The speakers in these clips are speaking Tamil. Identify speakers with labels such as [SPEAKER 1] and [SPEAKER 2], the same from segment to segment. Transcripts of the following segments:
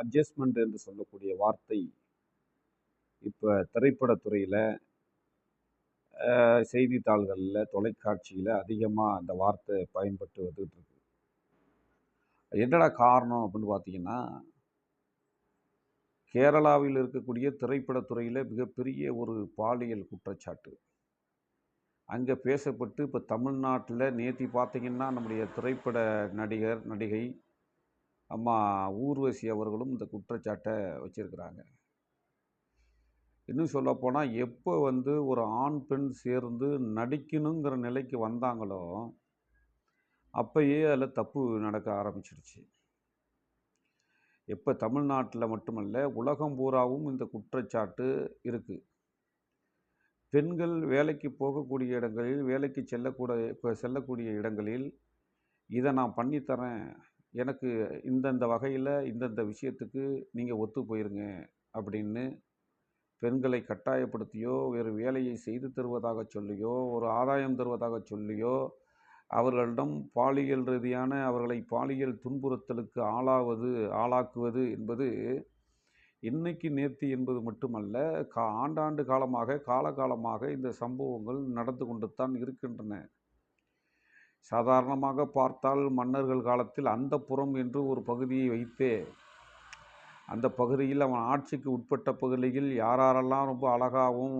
[SPEAKER 1] அட்ஜஸ்ட்மெண்ட் என்று சொல்லக்கூடிய வார்த்தை இப்போ திரைப்படத்துறையில் செய்தித்தாள்களில் தொலைக்காட்சியில் அதிகமாக அந்த வார்த்தை பயன்பட்டு வந்துட்டு இருக்கு. என்னடா காரணம் அப்படின்னு பார்த்தீங்கன்னா கேரளாவில் இருக்கக்கூடிய திரைப்படத்துறையில் மிகப்பெரிய ஒரு பாலியல் குற்றச்சாட்டு. அங்கே பேசப்பட்டு இப்போ தமிழ்நாட்டில் நேற்றி பார்த்தீங்கன்னா நம்முடைய திரைப்பட நடிகர் நடிகை அம்மா ஊர்வசி அவர்களும் இந்த குற்றச்சாட்டை வச்சுருக்கிறாங்க. இன்னும் சொல்லப்போனால் எப்போ வந்து ஒரு ஆண் பெண் சேர்ந்து நடிக்கணுங்கிற நிலைக்கு வந்தாங்களோ அப்பயே அதில் தப்பு நடக்க ஆரம்பிச்சிடுச்சு எப்போ தமிழ்நாட்டில் மட்டுமல்ல உலகம் பூராவும் இந்த குற்றச்சாட்டு இருக்குது பெண்கள் வேலைக்கு போகக்கூடிய இடங்களில் வேலைக்கு செல்லக்கூட செல்லக்கூடிய இடங்களில் இதை நான் பண்ணித்தரேன் எனக்கு இந்தந்த வகையில் இந்தந்த விஷயத்துக்கு நீங்கள் ஒத்து போயிருங்க அப்படின்னு பெண்களை கட்டாயப்படுத்தியோ வேறு வேலையை செய்து தருவதாக சொல்லியோ ஒரு ஆதாயம் தருவதாக சொல்லியோ அவர்களிடம் பாலியல் ரீதியான அவர்களை பாலியல் துன்புறுத்தலுக்கு ஆளாவது ஆளாக்குவது என்பது இன்னைக்கு நேர்த்தி என்பது மட்டுமல்ல கா ஆண்டாண்டு காலமாக காலகாலமாக இந்த சம்பவங்கள் நடந்து கொண்டு தான் இருக்கின்றன. சாதாரணமாக பார்த்தால் மன்னர்கள் காலத்தில் அந்த புறம் என்று ஒரு பகுதியை வைத்தே. அந்த பகுதியில் அவன் ஆட்சிக்கு உட்பட்ட பகுதியில் யாரெல்லாம் ரொம்ப அழகாகவும்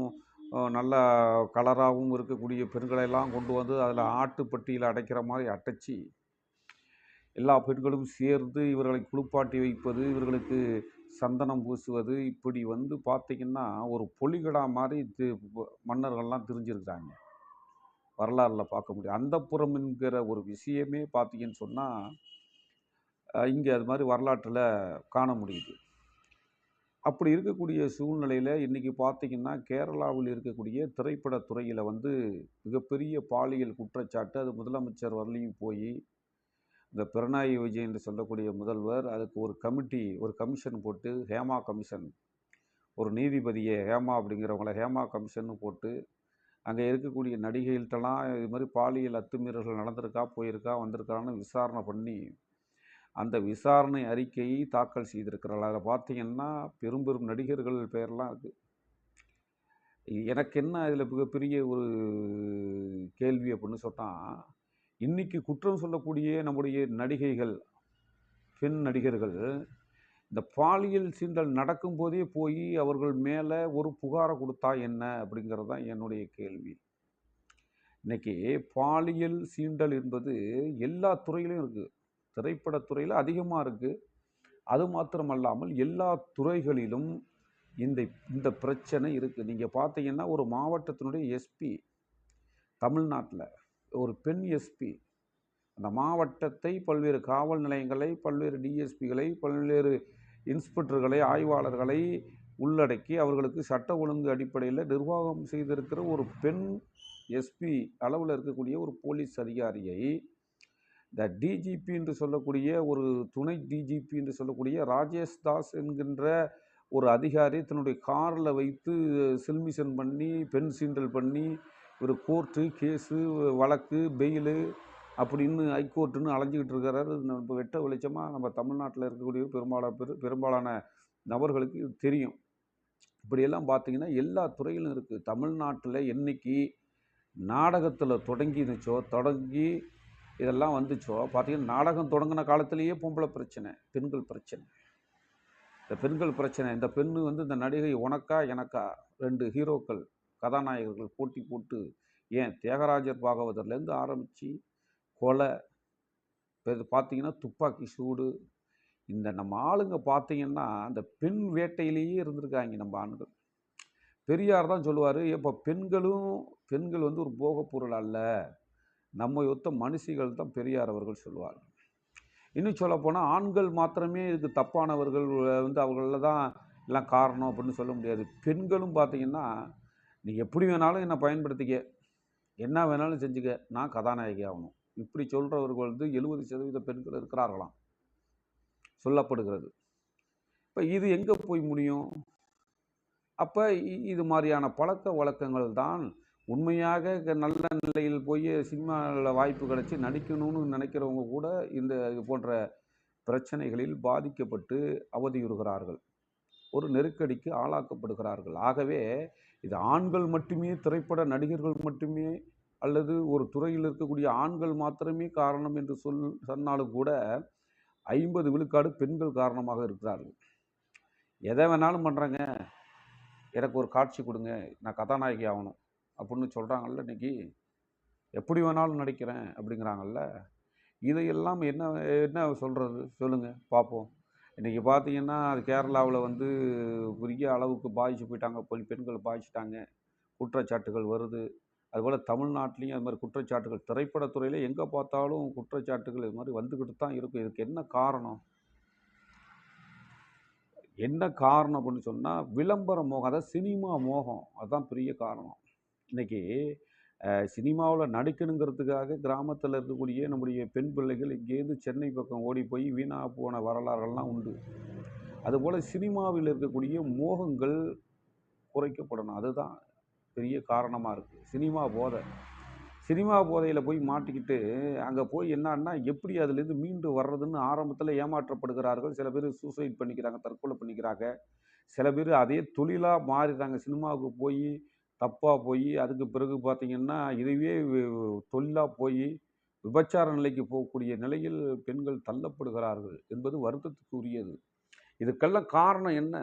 [SPEAKER 1] நல்ல கலராகவும் இருக்கக்கூடிய பெண்களெல்லாம் கொண்டு வந்து அதில் ஆட்டுப்பட்டியில் அடைக்கிற மாதிரி அடைச்சி எல்லா பெண்களும் சேர்ந்து இவர்களை குளிப்பாட்டி வைப்பது இவர்களுக்கு சந்தனம் பூசுவது இப்படி வந்து பார்த்திங்கன்னா ஒரு பொலிகடா மாதிரி தி மன்னர்கள்லாம் தெரிஞ்சிருக்காங்க வரலாறில் பார்க்க முடியும். அந்த புறம் என்கிற ஒரு விஷயமே பார்த்தீங்கன்னு சொன்னால் இங்கே அது மாதிரி வரலாற்றில் காண முடியுது. அப்படி இருக்கக்கூடிய சூழ்நிலையில் இன்றைக்கி பார்த்திங்கன்னா கேரளாவில் இருக்கக்கூடிய திரைப்படத்துறையில் வந்து மிகப்பெரிய பாலியல் குற்றச்சாட்டு அது முதலமைச்சர் வரலையும் போய் இந்த பிரணாயி விஜய் என்று சொல்லக்கூடிய முதல்வர் அதுக்கு ஒரு கமிட்டி ஒரு கமிஷன் போட்டு ஹேமா கமிஷன் ஒரு நீதிபதியை ஹேமா அப்படிங்கிறவங்கள ஹேமா கமிஷன் போட்டு அங்கே இருக்கக்கூடிய நடிகைகள்கிட்டலாம் இது மாதிரி பாலியல் அத்துமீறல்கள் நடந்திருக்கா போயிருக்கா வந்திருக்கான்னு விசாரணை பண்ணி அந்த விசாரணை அறிக்கையை தாக்கல் செய்திருக்கிறாள் அதில் பார்த்தீங்கன்னா பெரும் பெரும் நடிகர்கள் பெயர்லாம் இருக்குது எனக்கு என்ன இதில் மிகப்பெரிய ஒரு கேள்வி அப்படின்னு சொன்னால் இன்றைக்கி குற்றம் சொல்லக்கூடிய நம்முடைய நடிகைகள் பெண் நடிகர்கள் இந்த பாலியல் சீண்டல் நடக்கும்போதே போய் அவர்கள் மேலே ஒரு புகாரை கொடுத்தா என்ன அப்படிங்கிறது தான் என்னுடைய கேள்வி. இன்றைக்கி பாலியல் சீண்டல் என்பது எல்லா துறையிலும் இருக்குது திரைப்படத்துறையில் அதிகமாக இருக்குது அது மாத்திரமல்லாமல் எல்லா துறைகளிலும் இந்த இந்த பிரச்சனை இருக்குது நீங்கள் பார்த்தீங்கன்னா ஒரு மாவட்டத்தினுடைய எஸ்பி தமிழ்நாட்டில் ஒரு பெண் எஸ்பி அந்த மாவட்டத்தை பல்வேறு காவல் நிலையங்களை பல்வேறு டிஎஸ்பிகளை பல்வேறு இன்ஸ்பெக்டர்களை ஆய்வாளர்களை உள்ளடக்கி அவர்களுக்கு சட்ட ஒழுங்கு அடிப்படையில் நிர்வாகம் செய்திருக்கிற ஒரு பெண் எஸ்பி அளவில் இருக்கக்கூடிய ஒரு போலீஸ் அதிகாரியை இந்த டிஜிபி என்று சொல்லக்கூடிய ஒரு துணை டிஜிபி என்று சொல்லக்கூடிய ராஜேஷ் தாஸ் என்கின்ற ஒரு அதிகாரி தன்னுடைய காரில் வைத்து சில்மிஷன் பண்ணி பெண் சீண்டல் பண்ணி ஒரு கோர்ட்டு கேஸு வழக்கு பெயிலு அப்படின்னு ஹைகோர்ட்டுன்னு அலைஞ்சிக்கிட்டு இருக்கிறாரு நம்ம வெட்ட வெளிச்சமாக நம்ம தமிழ்நாட்டில் இருக்கக்கூடிய பெரும்பாலான பெரு பெரும்பாலான நபர்களுக்கு இது தெரியும். இப்படியெல்லாம் பார்த்தீங்கன்னா எல்லா துறையிலும் இருக்குது தமிழ்நாட்டில் என்னைக்கு நாடகத்தில் தொடங்கினுச்சோ தொடங்கி இதெல்லாம் வந்துச்சோ பார்த்தீங்கன்னா நாடகம் தொடங்கின காலத்திலேயே பொம்பளை பிரச்சனை பெண்கள் பிரச்சனை. இந்த பெண்கள் பிரச்சனை இந்த பெண்ணு வந்து இந்த நடிகை உனக்கா எனக்கா? ரெண்டு ஹீரோக்கள் கதாநாயகர்கள் போட்டி போட்டு ஏன் தியாகராஜர் பாகவதர்லேருந்து ஆரம்பித்து கொலை இப்போ இது பார்த்திங்கன்னா துப்பாக்கி சூடு. இந்த நம்ம ஆளுங்க பார்த்திங்கன்னா அந்த பெண் வேட்டையிலேயே இருந்திருக்காங்க நம்ம ஆண்கள் பெரியார் தான் சொல்லுவார் இப்போ பெண்களும் பெண்கள் வந்து ஒரு போகப்பொருள் அல்ல. நம்ம ஒத்த மனுஷிகள் தான் பெரியார் அவர்கள் சொல்லுவார். இன்னும் சொல்லப்போனால் ஆண்கள் மாத்திரமே இதுக்கு தப்பானவர்கள் வந்து அவர்களில் தான் எல்லாம் காரணம் அப்படின்னு சொல்ல முடியாது. பெண்களும் பார்த்தீங்கன்னா நீ எப்படி வேணாலும் என்னை பயன்படுத்திக்க. என்ன வேணாலும் செஞ்சுக்க. நான் கதாநாயகி ஆகணும். இப்படி சொல்கிறவர்கள் வந்து எழுபது சதவீத பெண்கள் இருக்கிறார்களாம். சொல்லப்படுகிறது. இப்போ இது எங்கே போய் முடியும்? அப்போ இது மாதிரியான பழக்க வழக்கங்கள் தான் உண்மையாக நல்ல நிலையில் போய் சினிமாவில் வாய்ப்பு கிடைச்சி நடிக்கணும்னு நினைக்கிறவங்க கூட இந்த இது போன்ற பிரச்சனைகளில் பாதிக்கப்பட்டு அவதியுறுகிறார்கள். ஒரு நெருக்கடிக்கு ஆளாக்கப்படுகிறார்கள். ஆகவே இது ஆண்கள் மட்டுமே திரைப்பட நடிகர்கள் மட்டுமே அல்லது ஒரு துறையில் இருக்கக்கூடிய ஆண்கள் மாத்திரமே காரணம் என்று சொல் சொன்னாலும் கூட ஐம்பது விழுக்காடு பெண்கள் காரணமாக இருக்கிறார்கள். எதை வேணாலும் பண்ணுறேங்க எனக்கு ஒரு காட்சி கொடுங்க. நான் கதாநாயகி ஆகணும். அப்படின்னு சொல்கிறாங்கல்ல இன்றைக்கி எப்படி வேணாலும் நடிக்கிறேன் அப்படிங்கிறாங்கல்ல. இதையெல்லாம் என்ன என்ன சொல்கிறது சொல்லுங்கள் பார்ப்போம். இன்றைக்கி பார்த்தீங்கன்னா அது கேரளாவில் வந்து பெரிய அளவுக்கு பாதிச்சு போயிட்டாங்க. பெண்கள் பாதிச்சிட்டாங்க. குற்றச்சாட்டுகள் வருது. அதுபோல் தமிழ்நாட்டிலையும் அது மாதிரி குற்றச்சாட்டுகள் திரைப்படத்துறையில் எங்கே பார்த்தாலும் குற்றச்சாட்டுகள் இது மாதிரி வந்துக்கிட்டு தான் இருக்கும். இதுக்கு என்ன காரணம்? என்ன காரணம் அப்படின்னு சொன்னால் விளம்பர மோகம் அதாவது சினிமா மோகம் அதுதான் பெரிய காரணம். இன்றைக்கி சினிமாவில் நடிக்கணுங்கிறதுக்காக கிராமத்தில் இருக்கக்கூடிய நம்முடைய பெண் பிள்ளைகள் இங்கேருந்து சென்னை பக்கம் ஓடி போய் வீணாக போன வரலாறுகள்லாம் உண்டு. அதுபோல் சினிமாவில் இருக்கக்கூடிய மோகங்கள் குறைக்கப்படணும். அதுதான் பெரிய காரணமாக இருக்குது சினிமா போதை. சினிமா போதையில் போய் மாட்டிக்கிட்டு அங்கே போய் என்னன்னா எப்படி அதுலேருந்து மீண்டு வர்றதுன்னு ஆரம்பத்தில் ஏமாற்றப்படுகிறார்கள். சில பேர் சூசைட் பண்ணிக்கிறாங்க தற்கொலை பண்ணிக்கிறாங்க. சில பேர் அதே தொழிலாக மாறிடுறாங்க. சினிமாவுக்கு போய் தப்பாக போய் அதுக்கு பிறகு பார்த்திங்கன்னா இதுவே தொழிலாக போய் விபச்சார நிலைக்கு போகக்கூடிய நிலையில் பெண்கள் தள்ளப்படுகிறார்கள் என்பது வருத்தத்துக்கு உரியது இதுக்கெல்லாம் காரணம் என்ன?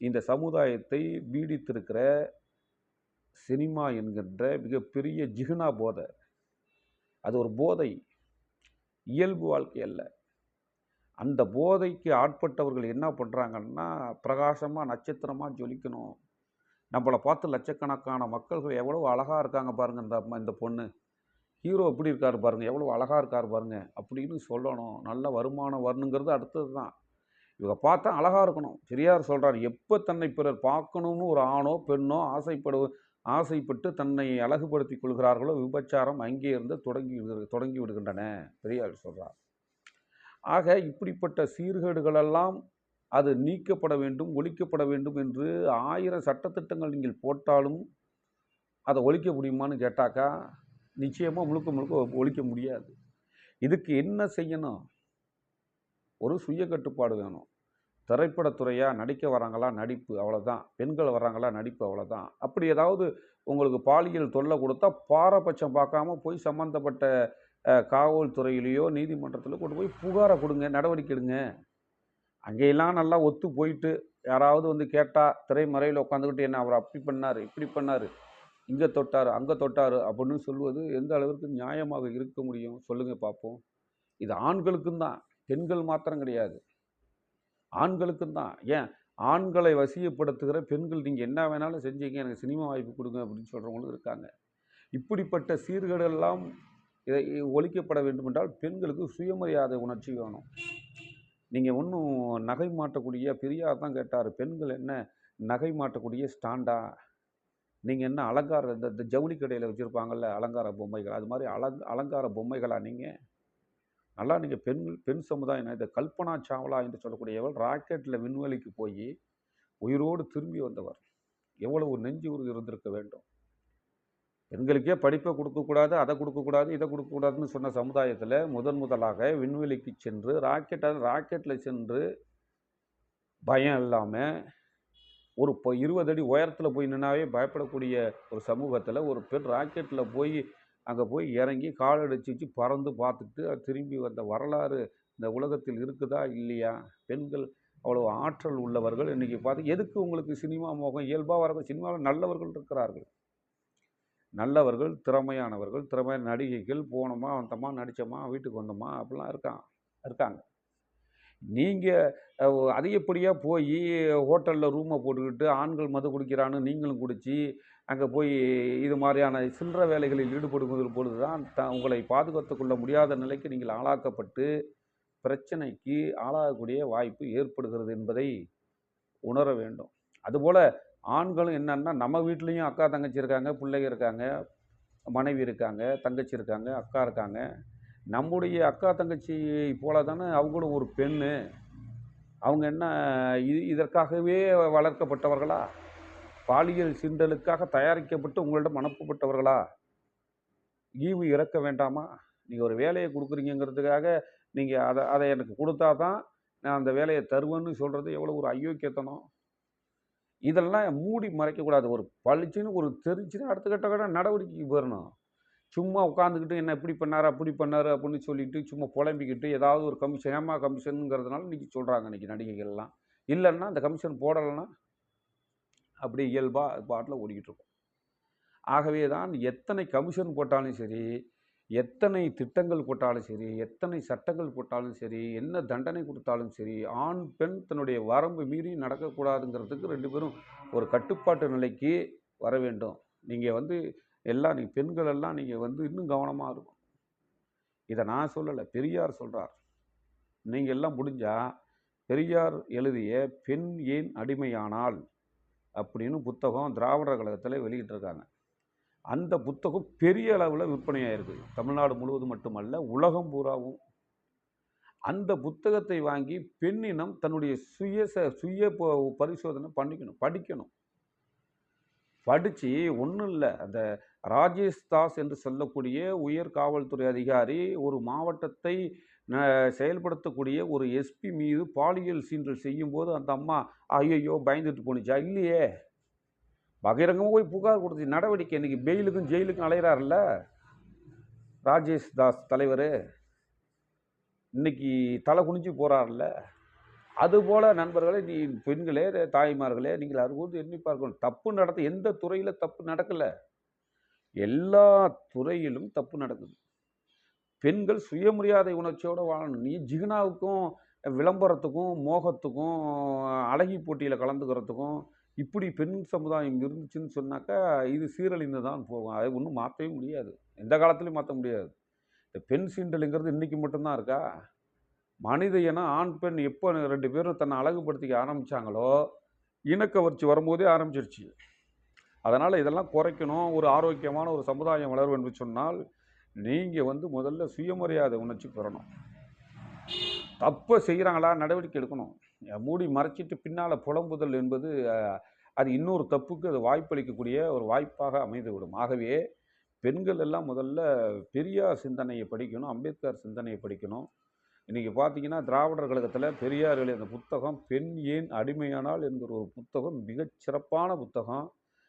[SPEAKER 1] இந்த சமுதாயத்தை பீடித்திருக்கிற சினிமா என்கின்ற மிகப்பெரிய ஜிகுனா போதை. அது ஒரு போதை. இயல்பு வாழ்க்கை அல்ல. அந்த போதைக்கு ஆட்பட்டவர்கள் என்ன பண்ணுறாங்கன்னா பிரகாசமாக நட்சத்திரமாக ஜொலிக்கணும். நம்மளை பார்த்து லட்சக்கணக்கான மக்கள்கள் எவ்வளோ அழகாக இருக்காங்க பாருங்கள் இந்த இந்த பொண்ணு. ஹீரோ எப்படி இருக்கார் பாருங்கள் எவ்வளோ அழகாக இருக்கார் பாருங்கள் அப்படின்னு சொல்லணும். நல்ல வருமானம் வரணுங்கிறது அடுத்தது தான். இவங்க பார்த்தா அழகாக இருக்கணும். பெரியார் சொல்கிறார் எப்போ தன்னை பிறர் பார்க்கணும்னு ஒரு ஆணோ பெண்ணோ ஆசைப்படு ஆசைப்பட்டு தன்னை அழகுபடுத்தி கொள்கிறார்களோ விபச்சாரம் அங்கே இருந்து தொடங்கி விடு தொடங்கி விடுகின்றன. பெரியார் சொல்கிறார் ஆக இப்படிப்பட்ட சீர்கேடுகளெல்லாம் அது நீக்கப்பட வேண்டும் ஒழிக்கப்பட வேண்டும் என்று ஆயிரம் சட்டத்திட்டங்கள் நீங்கள் போட்டாலும் அதை ஒழிக்க முடியுமான்னு கேட்டாக்கா நிச்சயமாக முழுக்க முழுக்க ஒழிக்க முடியாது. இதுக்கு என்ன செய்யணும்? ஒரு சுய கட்டுப்பாடு வேணும். திரைப்படத்துறையாக நடிக்க வராங்களா நடிப்பு அவ்வளோதான் பெண்கள் வர்றாங்களா? நடிப்பு அவ்வளோதான் அப்படி ஏதாவது உங்களுக்கு பாலியல் தொல்லை கொடுத்தா பாரபட்சம் பார்க்காம போய் சம்மந்தப்பட்ட காவல்துறையிலேயோ நீதிமன்றத்திலோ கொண்டு போய் புகாரை கொடுங்க நடவடிக்கை எடுங்க. அங்கேயெல்லாம் நல்லா ஒத்து போயிட்டு யாராவது வந்து கேட்டால் திரைமறையில் உட்காந்துக்கிட்டு என்ன அவர் அப்படி பண்ணார் இப்படி பண்ணார் இங்கே தொட்டார் அங்கே தொட்டார் அப்படின்னு சொல்வது எந்த அளவிற்கு நியாயமாக இருக்க முடியும்? சொல்லுங்கள் பார்ப்போம். இது ஆண்களுக்கும் தான் பெண்கள் மாத்திரம் கிடையாது. ஆண்களுக்கும் தான். ஏன்? ஆண்களை வசியப்படுத்துகிற பெண்கள் நீங்கள் என்ன வேணாலும் செஞ்சீங்க எனக்கு சினிமா வாய்ப்பு கொடுங்க அப்படின்னு சொல்கிறவங்களும் இருக்காங்க. இப்படிப்பட்ட சீர்கேடெல்லாம் இதை ஒழிக்கப்பட வேண்டுமென்றால் பெண்களுக்கு சுயமரியாதை உணர்ச்சி வேணும். நீங்கள் ஒன்றும் நகை மாட்டக்கூடிய பெரியார் தான் கேட்டார் பெண்கள் என்ன நகை மாட்டக்கூடிய ஸ்டாண்டா? நீங்கள் என்ன அலங்கார இந்த ஜவுளி கடையில் வச்சுருப்பாங்கல்ல அலங்கார பொம்மைகள் அது மாதிரி அலங் அலங்கார பொம்மைகளா நீங்கள் நல்லா நீங்கள் பெண் பெண் சமுதாயம் இந்த கல்பனா சாவ்லா என்று சொல்லக்கூடியவள் ராக்கெட்டில் விண்வெளிக்கு போய் உயிரோடு திரும்பி வந்தவர். எவ்வளவு நெஞ்சு உறுதி இருந்திருக்க வேண்டும். பெண்களுக்கே படிப்பை கொடுக்கக்கூடாது அதை கொடுக்கக்கூடாது இதை கொடுக்கக்கூடாதுன்னு சொன்ன சமுதாயத்தில் முதன் முதலாக விண்வெளிக்கு சென்று ராக்கெட்டாக ராக்கெட்டில் சென்று பயம் இல்லாமல் ஒரு இப்போ இருபது அடி உயரத்தில் போய் நின்னாவே பயப்படக்கூடிய ஒரு சமூகத்தில் ஒரு பெண் ராக்கெட்டில் போய் அங்கே போய் இறங்கி கால் அடிச்சு வச்சு பறந்து பார்த்துட்டு திரும்பி வந்த வரலாறு இந்த உலகத்தில் இருக்குதா இல்லையா? பெண்கள் அவ்வளோ ஆற்றல் உள்ளவர்கள். இன்றைக்கி பார்த்து எதுக்கு உங்களுக்கு சினிமா மோகம்? இயல்பாக வர சினிமாவில் நல்லவர்கள் இருக்கிறார்கள். நல்லவர்கள் திறமையானவர்கள் திறமையான நடிகைகள் போனோமா வந்தோமா நடித்தோமா வீட்டுக்கு வந்தோமா அப்படிலாம் இருக்கான் இருக்காங்க. நீங்கள் அதிகப்படியாக போய் ஹோட்டலில் ரூமை போட்டுக்கிட்டு ஆண்கள் மது குடிக்கிறான்னு நீங்களும் குடித்து அங்கே போய் இது மாதிரியான சில்லற வேலைகளில் ஈடுபடுவதில் பொழுது தான் த உங்களை பாதுகாத்து கொள்ள முடியாத நிலைக்கு நீங்கள் ஆளாக்கப்பட்டு பிரச்சனைக்கு ஆளாகக்கூடிய வாய்ப்பு ஏற்படுகிறது என்பதை உணர வேண்டும். அதுபோல் ஆண்களும் என்னன்னா நம்ம வீட்லேயும் அக்கா தங்கச்சி இருக்காங்க பிள்ளைங்க இருக்காங்க மனைவி இருக்காங்க தங்கச்சி இருக்காங்க அக்கா இருக்காங்க. நம்முடைய அக்கா தங்கச்சி போல தானே அவங்களும் ஒரு பெண்ணு. அவங்க என்ன இது இதற்காகவே வளர்க்கப்பட்டவர்களா? பாலியல் சிண்டலுக்காக தயாரிக்கப்பட்டு உங்களிடம் அனுப்பப்பட்டவர்களா? ஈவு இறக்க வேண்டாமா? நீங்கள் ஒரு வேலையை கொடுக்குறீங்கிறதுக்காக நீங்கள் அதை அதை எனக்கு கொடுத்தா தான் நான் அந்த வேலையை தருவேன்னு சொல்கிறது எவ்வளோ ஒரு அயோக்கியத்தனம். இதெல்லாம் மூடி மறைக்கக்கூடாது. ஒரு பளிச்சுன்னு ஒரு தெரிஞ்சுன்னு அடுத்த கட்ட கட்ட நடவடிக்கைக்கு போயிடணும். சும்மா உட்காந்துக்கிட்டு என்ன இப்படி பண்ணார் அப்படி பண்ணார் அப்படின்னு சொல்லிட்டு சும்மா புலம்பிக்கிட்டு ஏதாவது ஒரு கமிஷன் ஏமா கமிஷனுங்கிறதுனால இன்றைக்கி சொல்கிறாங்க இன்றைக்கி நடிகைகள்லாம். இல்லைன்னா அந்த கமிஷன் போடலைன்னா அப்படி இயல்பாக பாட்டில் ஓடிக்கிட்டு இருக்கும் ஆகவே தான் எத்தனை கமிஷன் போட்டாலும் சரி எத்தனை திட்டங்கள் போட்டாலும் சரி எத்தனை சட்டங்கள் போட்டாலும் சரி என்ன தண்டனை கொடுத்தாலும் சரி ஆண் பெண் தன்னுடைய வரம்பு மீறி நடக்கக்கூடாதுங்கிறதுக்கு ரெண்டு பேரும் ஒரு கட்டுப்பாட்டு நிலைக்கு வர வேண்டும். நீங்கள் வந்து எல்லாம் நீங்கள் பெண்களெல்லாம் நீங்கள் வந்து இன்னும் கவனமாக இருக்கும் இதை நான் சொல்லலை பெரியார் சொல்கிறார் நீங்கள் எல்லாம் முடிஞ்சால் பெரியார் எழுதிய பெண் ஏன் அடிமையானால்? அப்படின்னு புத்தகம் திராவிடர் கழகத்தில் வெளியிட்டிருக்காங்க. அந்த புத்தகம் பெரிய அளவில் விற்பனையாயிருக்கு. தமிழ்நாடு முழுவதும் மட்டுமல்ல உலகம் பூராவும். அந்த புத்தகத்தை வாங்கி பெண்ணினம் தன்னுடைய சுய ச- சுய பரிசோதனை பண்ணிக்கணும் படிக்கணும். படித்து ஒன்றும் இல்லை. அந்த ராஜேஷ் தாஸ் என்று சொல்லக்கூடிய உயர் காவல்துறை அதிகாரி ஒரு மாவட்டத்தை செயல்படுத்தக்கூடிய ஒரு எஸ்பி மீது பாலியல் சீண்டல் செய்யும்போது அந்த அம்மா ஐயையோ பயந்துட்டு போணுச்சா? இல்லையே. பகிரங்கமாக போய் புகார் கொடுத்து நடவடிக்கை இன்றைக்கி பெயிலுக்கும் ஜெயிலுக்கும் அலைகிறாருல்ல ராஜேஷ் தாஸ் தலைவர். இன்னைக்கு தலை குனிஞ்சு போகிறார்ல அதுபோல் நண்பர்களே நீ பெண்களே தாய்மார்களே நீங்கள் அறுபது எண்ணி பார்க்கணும். தப்பு நடத்த எந்த துறையில் தப்பு நடக்கலை? எல்லா துறையிலும் தப்பு நடக்குது. பெண்கள் சுயமரியாதை உணர்ச்சியோடு வாழணும். நீ ஜிகினாவுக்கும் விளம்பரத்துக்கும் மோகத்துக்கும் அழகி போட்டியில் கலந்துக்கிறதுக்கும் இப்படி பெண் சமுதாயம் இருந்துச்சுன்னு சொன்னாக்கா இது சீரழிந்து தான் போகும். அதை ஒன்றும் மாற்றவே முடியாது. எந்த காலத்துலையும் மாற்ற முடியாது. இந்த பெண் சீண்டலுங்கிறது இன்றைக்கி மட்டும்தான் இருக்கா? மனித இனம் ஆண் பெண் எப்போ ரெண்டு பேரும் தன்னை அழகுபடுத்திக்க ஆரம்பித்தாங்களோ இனக்கவர்ச்சி வரும்போதே ஆரம்பிச்சிருச்சு. அதனால் இதெல்லாம் குறைக்கணும். ஒரு ஆரோக்கியமான ஒரு சமுதாயம் வளரும் என்று சொன்னால் நீங்கள் வந்து முதல்ல சுயமரியாதை உணர்ச்சி பெறணும். தப்பை செய்கிறாங்களா நடவடிக்கை எடுக்கணும். மூடி மறைச்சிட்டு பின்னால் புலம்புதல் என்பது அது இன்னொரு தப்புக்கு அது வாய்ப்பளிக்கக்கூடிய ஒரு வாய்ப்பாக அமைந்து விடும் ஆகவே பெண்கள் எல்லாம் முதல்ல பெரியார் சிந்தனையை படிக்கணும் அம்பேத்கர் சிந்தனையை படிக்கணும். இன்றைக்கி பார்த்தீங்கன்னா திராவிடர் கழகத்தில் பெரியார் எழுதிய புத்தகம் பெண் ஏன் அடிமையானால் என்கிற ஒரு புத்தகம் மிகச்சிறப்பான புத்தகம்.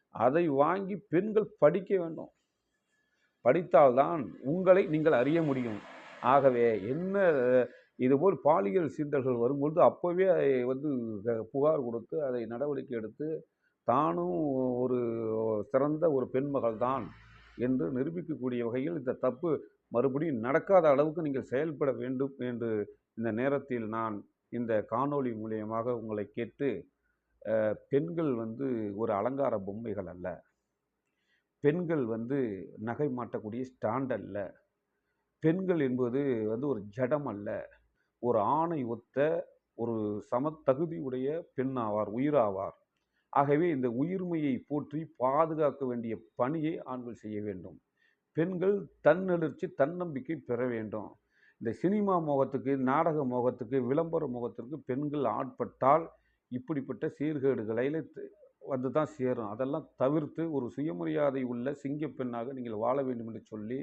[SPEAKER 1] அதை வாங்கி பெண்கள் படிக்க வேண்டும். படித்தால்தான் உங்களை நீங்கள் அறிய முடியும். ஆகவே என்ன இதுபோல் பாலியல் சீண்டல்கள் வரும்பொழுது அப்போவே அதை வந்து புகார் கொடுத்து அதை நடவடிக்கை எடுத்து தானும் ஒரு சிறந்த ஒரு பெண்மகள் தான் என்று நிரூபிக்கக்கூடிய வகையில் இந்த தப்பு மறுபடியும் நடக்காத அளவுக்கு நீங்கள் செயல்பட வேண்டும் என்று இந்த நேரத்தில் நான் இந்த காணொளி மூலியமாக உங்களை கேட்டு பெண்கள் வந்து ஒரு அலங்கார பொம்மைகள் அல்ல. பெண்கள் வந்து நகை மாட்டக்கூடிய ஸ்டாண்ட் அல்ல. பெண்கள் என்பது வந்து ஒரு ஜடம் அல்ல. ஒரு ஆணை ஒத்த ஒரு சமத்தகுதியுடைய பெண் ஆவார் உயிராவார். ஆகவே இந்த உயிர்மையை போற்றி பாதுகாக்க வேண்டிய பணியை ஆண்கள் செய்ய வேண்டும். பெண்கள் தன்னெழுச்சி தன்னம்பிக்கை பெற வேண்டும். இந்த சினிமா மோகத்துக்கு நாடக மோகத்துக்கு விளம்பர மோகத்திற்கு பெண்கள் ஆட்பட்டால் இப்படிப்பட்ட சீர்கேடுகளை வந்து தான் சேரும். அதெல்லாம் தவிர்த்து ஒரு சுயமரியாதை உள்ள சிங்கப்பெண்ணாக நீங்கள் வாழ வேண்டும் என்று சொல்லி